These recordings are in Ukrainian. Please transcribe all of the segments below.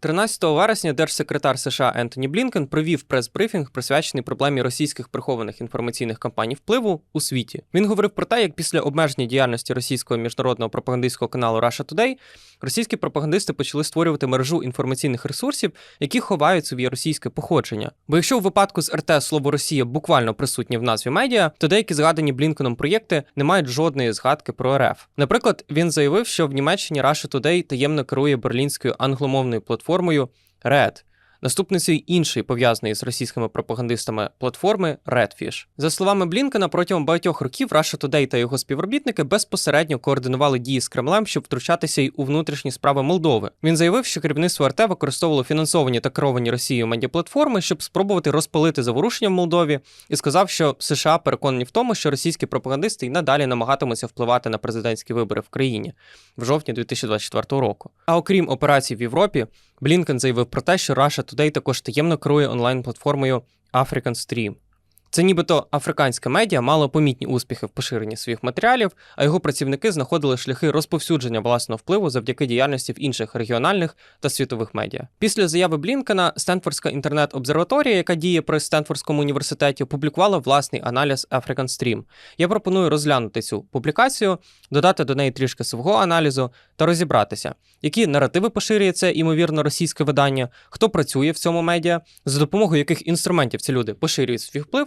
13 вересня держсекретар США Ентоні Блінкен провів прес-брифінг, присвячений проблемі російських прихованих інформаційних кампаній впливу у світі. Він говорив про те, як після обмеження діяльності російського міжнародного пропагандистського каналу Russia Today російські пропагандисти почали створювати мережу інформаційних ресурсів, які ховають собі російське походження. Бо якщо у випадку з РТ слово Росія буквально присутнє в назві медіа, то деякі згадані Блінкеном проєкти не мають жодної згадки про РФ. Наприклад, він заявив, що в Німеччині Russia Today таємно керує берлінською англомовною платформою Red, наступницею іншої пов'язаної з російськими пропагандистами платформи Redfish. За словами Блінкена, протягом багатьох років Russia Today та його співробітники безпосередньо координували дії з Кремлем, щоб втручатися й у внутрішні справи Молдови. Він заявив, що керівництво РТ використовувало фінансовані та керовані Росією медіаплатформи, щоб спробувати розпалити заворушення в Молдові, і сказав, що США переконані в тому, що російські пропагандисти й надалі намагатимуться впливати на президентські вибори в країні в жовтні 2024 року. А окрім операцій в Європі, Блінкен заявив про те, що Russia Today також таємно керує онлайн-платформою African Stream. Це нібито африканська медіа мало помітні успіхи в поширенні своїх матеріалів, а його працівники знаходили шляхи розповсюдження власного впливу завдяки діяльності в інших регіональних та світових медіа. Після заяви Блінкена Стенфордська інтернет-обсерваторія, яка діє при Стенфордському університеті, опублікувала власний аналіз African Stream. Я пропоную розглянути цю публікацію, додати до неї трішки свого аналізу та розібратися, які наративи поширює це імовірно російське видання, хто працює в цьому медіа, за допомогою яких інструментів ці люди поширюють свій вплив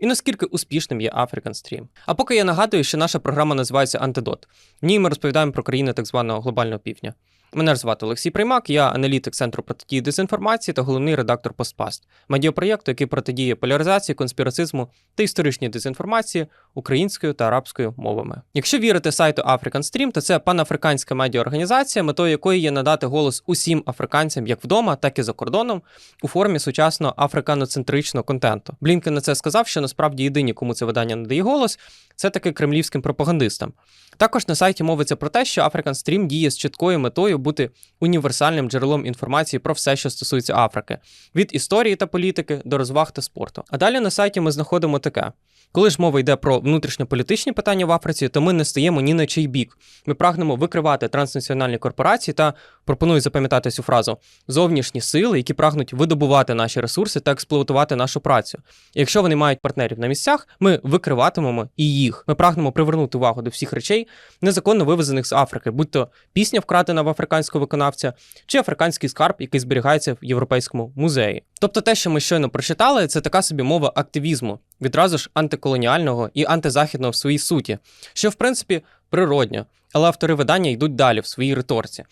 і наскільки успішним є African Stream. А поки я нагадую, що наша програма називається Антидот. В ній ми розповідаємо про країни так званого глобального півдня. Мене ж звати Олексій Приймак, я аналітик Центру протидії дезінформації та головний редактор Постпаст, медіапроєкту, який протидіє поляризації, конспірацизму та історичній дезінформації українською та арабською мовами. Якщо вірити сайту African Stream, то це панафриканська медіаорганізація, метою якої є надати голос усім африканцям як вдома, так і за кордоном у формі сучасного африканоцентричного контенту. Блінкен на це сказав, що насправді єдині, кому це видання надає голос, це таки кремлівським пропагандистам. Також на сайті мовиться про те, що African Stream діє з чіткою метою бути універсальним джерелом інформації про все, що стосується Африки, від історії та політики до розваг та спорту. А далі на сайті ми знаходимо таке: коли ж мова йде про внутрішньополітичні питання в Африці, то ми не стаємо ні на чий бік. Ми прагнемо викривати транснаціональні корпорації та пропоную запам'ятати цю фразу зовнішні сили, які прагнуть видобувати наші ресурси та експлуатувати нашу працю. І якщо вони мають партнерів на місцях, ми викриватимемо і їх. Ми прагнемо привернути увагу до всіх речей, незаконно вивезених з Африки, будь то пісня вкрадена в африканського виконавця, чи африканський скарб, який зберігається в європейському музеї. Тобто, те, що ми щойно прочитали, це така собі мова активізму, відразу ж антиколоніального і антизахідного в своїй суті, що в принципі природньо, але автори видання йдуть далі в своїй риторці.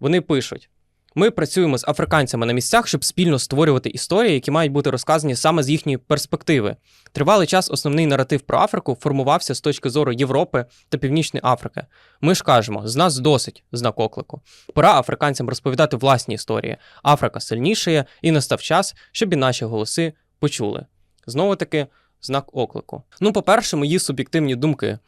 Вони пишуть. Ми працюємо з африканцями на місцях, щоб спільно створювати історії, які мають бути розказані саме з їхньої перспективи. Тривалий час основний наратив про Африку формувався з точки зору Європи та Північної Африки. Ми ж кажемо, з нас досить знак оклику. Пора африканцям розповідати власні історії. Африка сильнішає, і настав час, щоб і наші голоси почули. Знову таки, знак оклику. Ну, по-перше, мої суб'єктивні думки.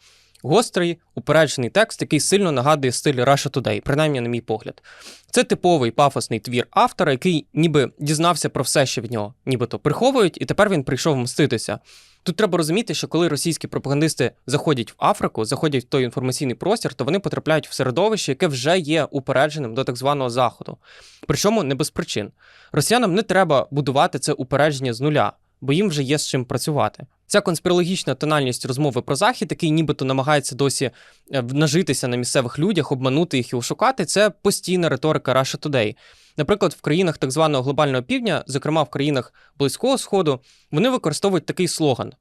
Гострий, упереджений текст, який сильно нагадує стиль Russia Today, принаймні, на мій погляд. Це типовий пафосний твір автора, який ніби дізнався про все, що від нього, нібито приховують, і тепер він прийшов мститися. Тут треба розуміти, що коли російські пропагандисти заходять в Африку, заходять в той інформаційний простір, то вони потрапляють в середовище, яке вже є упередженим до так званого заходу. Причому не без причин. Росіянам не треба будувати це упередження з нуля, бо їм вже є з чим працювати. Ця конспірологічна тональність розмови про захід, який нібито намагається досі е, нажитися на місцевих людях, обманути їх і ошукати, це постійна риторика Russia Today. Наприклад, в країнах так званого глобального півдня, зокрема в країнах Близького Сходу, вони використовують такий слоган: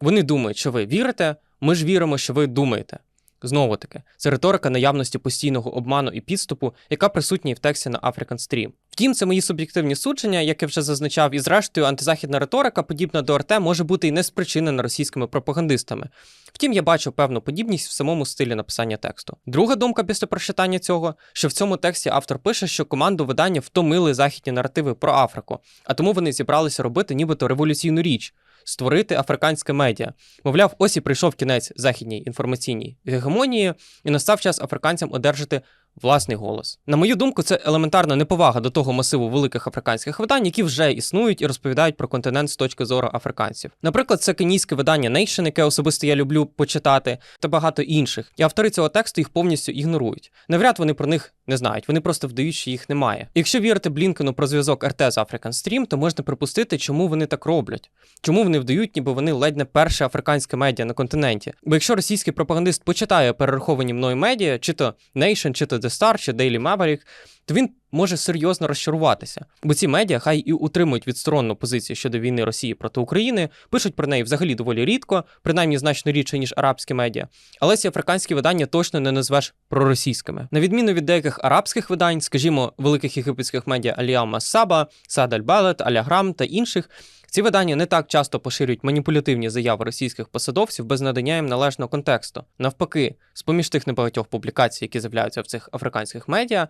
вони думають, що ви вірите, ми ж віримо, що ви думаєте. Знову таки, це риторика наявності постійного обману і підступу, яка присутня і в тексті на African Stream. Втім, це мої суб'єктивні судження, як я вже зазначав, і зрештою антизахідна риторика, подібна до РТ, може бути і не спричинена російськими пропагандистами. Втім, я бачу певну подібність в самому стилі написання тексту. Друга думка після прочитання цього, що в цьому тексті автор пише, що команду видання втомили західні наративи про Африку, а тому вони зібралися робити нібито революційну річ створити африканське медіа. Мовляв, ось і прийшов кінець західній інформаційній гегемонії, і настав час африканцям одержати власний голос. На мою думку, це елементарна неповага до того масиву великих африканських видань, які вже існують і розповідають про континент з точки зору африканців. Наприклад, це кенійське видання Nation, яке особисто я люблю почитати, та багато інших. І автори цього тексту їх повністю ігнорують. Навряд вони про них не знають, вони просто вдають, що їх немає. Якщо вірити Блінкену про зв'язок РТ з African Stream, то можна припустити, чому вони так роблять, чому вони вдають, ніби вони ледь не перше африканське медіа на континенті. Бо якщо російський пропагандист почитає перераховані мною медіа, чи то Nation, чи то The Star, чи Daily Maverick, то він може серйозно розчаруватися. Бо ці медіа хай і утримують відсторонну позицію щодо війни Росії проти України, пишуть про неї взагалі доволі рідко, принаймні значно рідше, ніж арабські медіа. Але ці африканські видання точно не назвеш проросійськими. На відміну від деяких арабських видань, скажімо, великих єгипетських медіа Аліам Массаба, Сад Аль-Балет, Аляграм та інших. Ці видання не так часто поширюють маніпулятивні заяви російських посадовців без надання їм належного контексту. Навпаки, з поміж тих небагатьох публікацій, які з'являються в цих африканських медіа,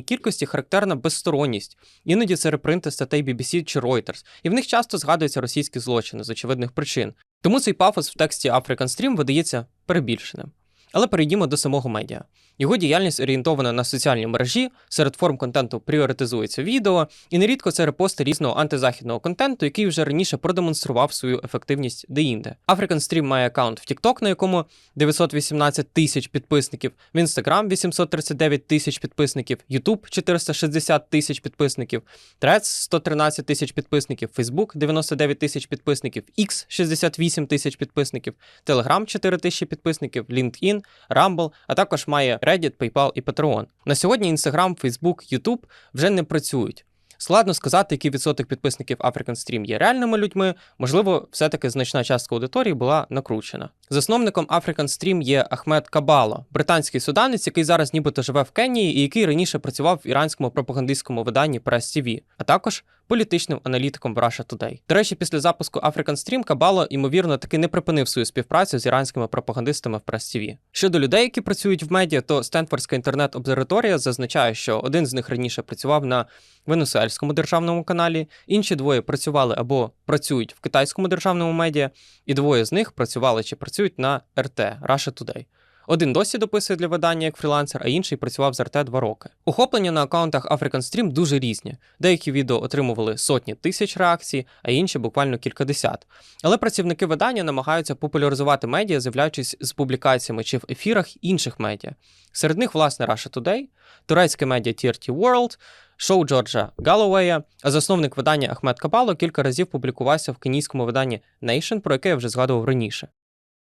переважній кількості характерна безсторонність. Іноді це репринти статей BBC чи Reuters, і в них часто згадуються російські злочини з очевидних причин. Тому цей пафос в тексті African Stream видається перебільшеним. Але перейдімо до самого медіа. Його діяльність орієнтована на соціальні мережі, серед форм контенту пріоритизується відео, і нерідко це репости різного антизахідного контенту, який вже раніше продемонстрував свою ефективність деінде. African Stream має аккаунт в TikTok, на якому 918 тисяч підписників, в Instagram 839 тисяч підписників, YouTube 460 тисяч підписників, Threads 113 тисяч підписників, Facebook 99 тисяч підписників, X 68 тисяч підписників, Telegram 4 тисячі підписників, LinkedIn, Rumble, а також має Reddit, PayPal і Patreon. На сьогодні Instagram, Facebook, YouTube вже не працюють. Складно сказати, який відсоток підписників African Stream є реальними людьми. Можливо, все-таки значна частка аудиторії була накручена. Засновником African Stream є Ахмед Кабало, британський суданець, який зараз нібито живе в Кенії і який раніше працював в іранському пропагандистському виданні Press TV, а також політичним аналітиком в Russia Today. До речі, після запуску African Stream Кабало, ймовірно, таки не припинив свою співпрацю з іранськими пропагандистами в Press TV. Щодо людей, які працюють в медіа, то Стенфордська інтернет-обсерваторія зазначає, що один з них раніше працював на Венесуельському державному каналі, інші двоє працювали або працюють в китайському державному медіа, і двоє з них працювали чи працюють на РТ Russia Today. Один досі дописує для видання як фрілансер, а інший працював з РТ два роки. Охоплення на аккаунтах African Stream дуже різні. Деякі відео отримували сотні тисяч реакцій, а інші буквально кількадесят. Але працівники видання намагаються популяризувати медіа, з'являючись з публікаціями чи в ефірах інших медіа. Серед них, власне, Russia Today, турецьке медіа TRT World, шоу Джорджа Галлоуея, а засновник видання Ахмед Кабало кілька разів публікувався в кенійському виданні Nation, про яке я вже згадував раніше.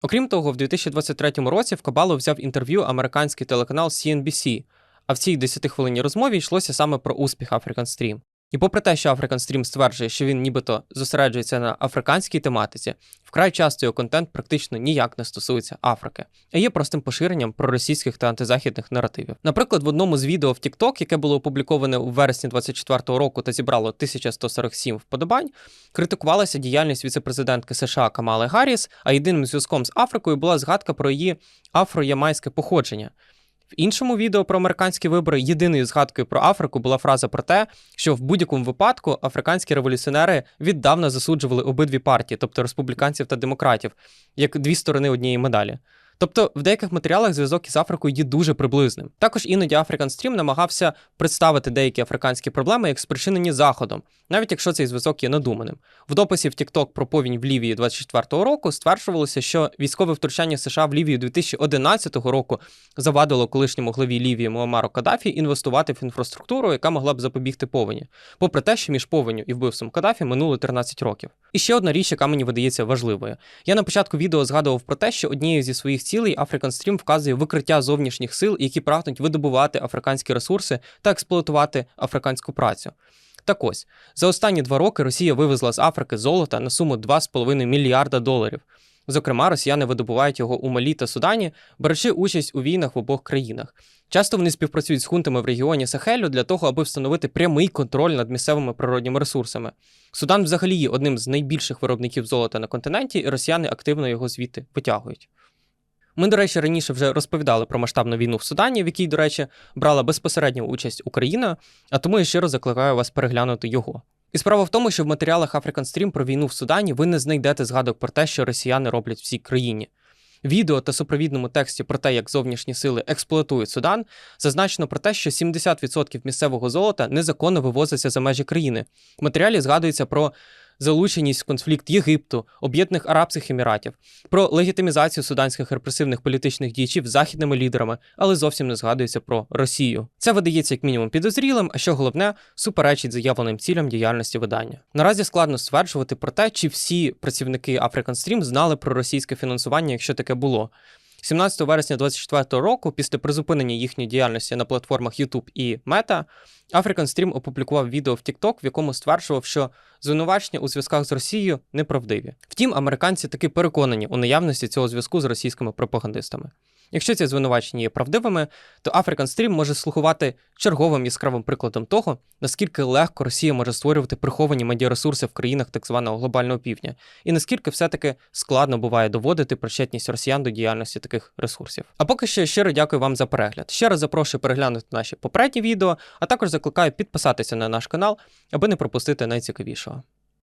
Окрім того, в 2023 році в Кабалу взяв інтерв'ю американський телеканал CNBC, а в цій 10-хвилинній розмові йшлося саме про успіх African Stream. І попри те, що African Stream стверджує, що він нібито зосереджується на африканській тематиці, вкрай часто його контент практично ніяк не стосується Африки, а є простим поширенням проросійських та антизахідних наративів. Наприклад, в одному з відео в TikTok, яке було опубліковане у вересні 2024 року та зібрало 1147 вподобань, критикувалася діяльність віцепрезидентки США Камали Гарріс, а єдиним зв'язком з Африкою була згадка про її афро-ямайське походження. В іншому відео про американські вибори єдиною згадкою про Африку була фраза про те, що в будь-якому випадку африканські революціонери віддавна засуджували обидві партії, тобто республіканців та демократів, як дві сторони однієї медалі. Тобто в деяких матеріалах зв'язок із Африкою є дуже приблизним. Також іноді African Stream намагався представити деякі африканські проблеми як спричинені заходом, навіть якщо цей зв'язок є надуманим. В дописі в TikTok про повінь в Лівії 24-го року стверджувалося, що військове втручання США в Лівію 2011 року завадило колишньому главі Лівії Муамару Каддафі інвестувати в інфраструктуру, яка могла б запобігти повені, попри те, що між повеню і вбивством Каддафі минуло 13 років. І ще одна річ, яка мені видається важливою. Я на початку відео згадував про те, що однією зі своїх цілей African Stream вказує викриття зовнішніх сил, які прагнуть видобувати африканські ресурси та експлуатувати африканську працю. Так ось, за останні два роки Росія вивезла з Африки золота на суму 2,5 мільярда доларів. Зокрема, росіяни видобувають його у Малі та Судані, беручи участь у війнах в обох країнах. Часто вони співпрацюють з хунтами в регіоні Сахелю для того, аби встановити прямий контроль над місцевими природніми ресурсами. Судан взагалі є одним з найбільших виробників золота на континенті, і росіяни активно його звідти витягують. Ми, до речі, раніше вже розповідали про масштабну війну в Судані, в якій, до речі, брала безпосередню участь Україна, а тому я щиро закликаю вас переглянути його. І справа в тому, що в матеріалах African Stream про війну в Судані ви не знайдете згадок про те, що росіяни роблять в цій країні. відео та супровідному тексті про те, як зовнішні сили експлуатують Судан, зазначено про те, що 70% місцевого золота незаконно вивозиться за межі країни. В матеріалі згадується про залученість в конфлікт Єгипту, Об'єднаних Арабських Еміратів, про легітимізацію суданських репресивних політичних діячів західними лідерами, але зовсім не згадується про Росію. Це видається як мінімум підозрілим, а що головне, суперечить заявленим цілям діяльності видання. Наразі складно стверджувати про те, чи всі працівники African Stream знали про російське фінансування, якщо таке було. 17 вересня 2024 року, після призупинення їхньої діяльності на платформах YouTube і Meta, African Stream опублікував відео в TikTok, в якому стверджував, що звинувачення у зв'язках з Росією неправдиві. Втім, американці таки переконані у наявності цього зв'язку з російськими пропагандистами. Якщо ці звинувачення є правдивими, то African Stream може слугувати черговим яскравим прикладом того, наскільки легко Росія може створювати приховані медіаресурси в країнах так званого глобального півдня, і наскільки все-таки складно буває доводити причетність росіян до діяльності таких ресурсів. А поки що щиро дякую вам за перегляд. Ще раз запрошую переглянути наші попередні відео, а також закликаю підписатися на наш канал, аби не пропустити найцікавішого.